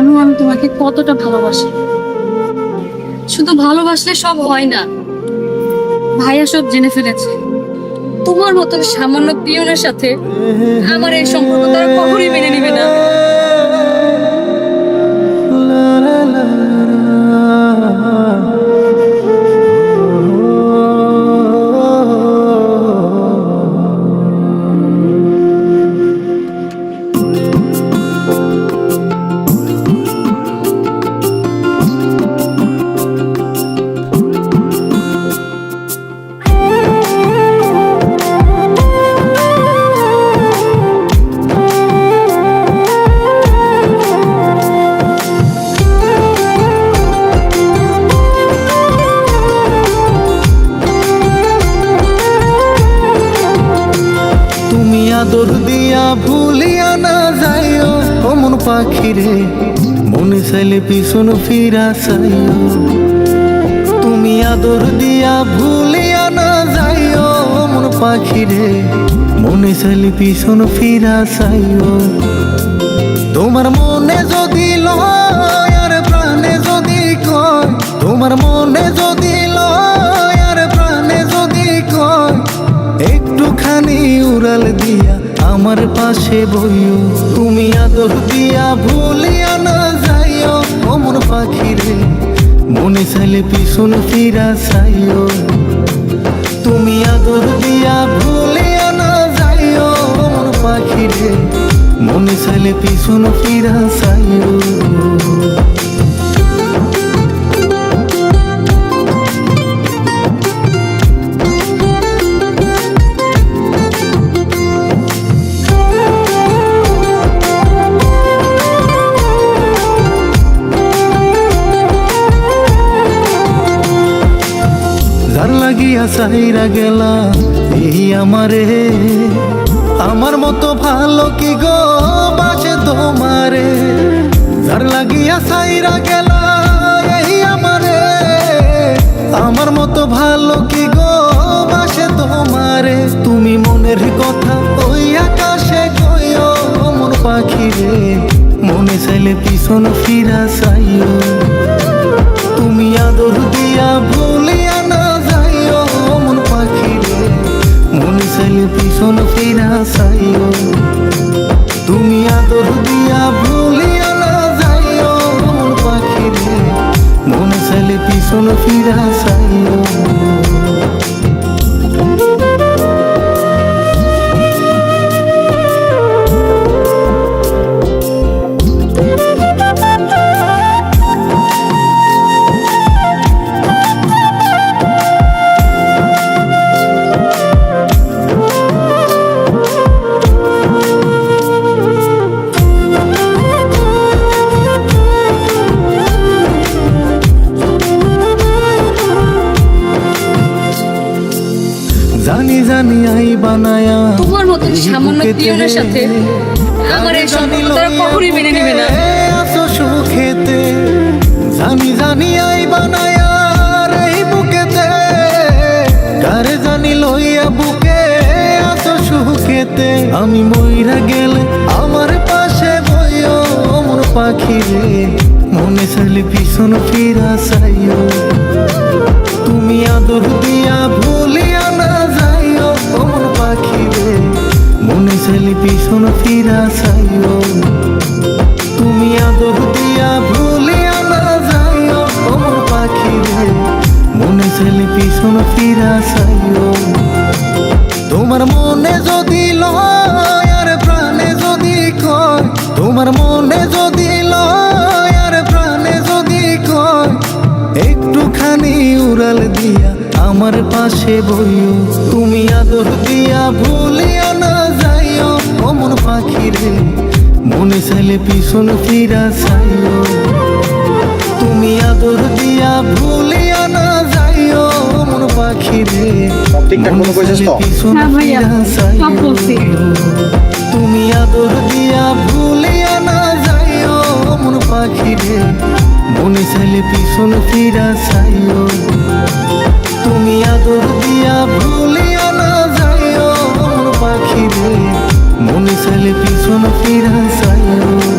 জানো আমি তোমাকে কতটা ভালোবাসি। শুধু ভালোবাসলে সব হয় না। ভাইয়া সব জেনে ফেলেছে। তোমার মতো সামান্য পিয়নের সাথে আমার এই সম্পর্ক তারা কখনোই মেনে নিবে না। আদর দিয়া ভুলিয়া না যাইও। অমন পাখিরে, মনে চাইলে পিছন ফিরা চাইও। তুমি আদর দিয়া ভুলিয়া না যাইও। অমন পাখিরে, মনে চাইলে পিছন ফিরা চাইও। তোমার মনে আমার পাশে বইও। তুমি আদর দিয়া ভুলিয়া না যাইও। অমর পাখিরে মনে চাইলে পিছন ফিরা চাইও। তুমি আদর দিয়া ভুলিয়া না যাইও। অমর পাখিরে মনে চাইলে পিছন ফিরা চাইও। লাগিয়া চাইরা গেলা এই আমারে। আমার মতো ভালো কি গো বাসে তোমারে? যার লাগিয়া চাইরা গেলা এই আমারে। আমার মতো ভালো কি গো বাসে তোমারে? তুমি মনের কথা ওই আকাশে কইও, মন পাখি রে। মনে চাইলে পিছন ফিরা চাইও। তুমি আদর দিয়া ভুলিয়া পিছন ফিরা চাইও। তুমি আদর দিয়া ভুলিয়া না যাইও। মন পাখিরে মন চাইলে পিছন ফিরা চাইও। জানি আই বানায়া। তোমার মতো সামান্য পিয়নের সাথে আমার এই সম্পর্ক তারা কখনোই মেনে নেবে না। আসো সুখেতে। জানি জানি আই বানায়া এই বুকেতে। কারে জানি লইয়া বুকে আসো সুখেতে। আমি মইরা গেলে আমার পাশে বইও অমর পাখি রে মনে চাইলে পিছন ফিরা চাইও। তুমি আদর দিয়া ভুলিয়া না চাইলে পিছন ফিরা চাইও তুমি আদর দিয়া ভুলিয়া না যাইও অমর পাখি রে মনে চাইলে পিছন ফিরা চাইও তোমার মনে যদি লয় আর প্রাণে যদি কয়, তোমার মনে যদি লয় আর প্রাণে যদি কয়, একটুখানি উড়াল দিয়া আমার পাশে বইও। তুমি আদর দিয়া ভুলিয়া অমন পাখি রে? মনে চাইলে পিছন ফিরা চাইও তুমি আদর দিয়া ভুলিয়া না যাইও। অমন পাখি রে? সব ঠিকঠাক মতো কইছিস তো? পিছন হ্যাঁ। তুমি আদর দিয়া ভুলিয়া না যাইও। মন পাখি রে? মনে চাইলে পিছন ফিরা চাইও তুমি আদর দিয়া ভুলিয়া মনে সালে পিছন ফিরা সায়ো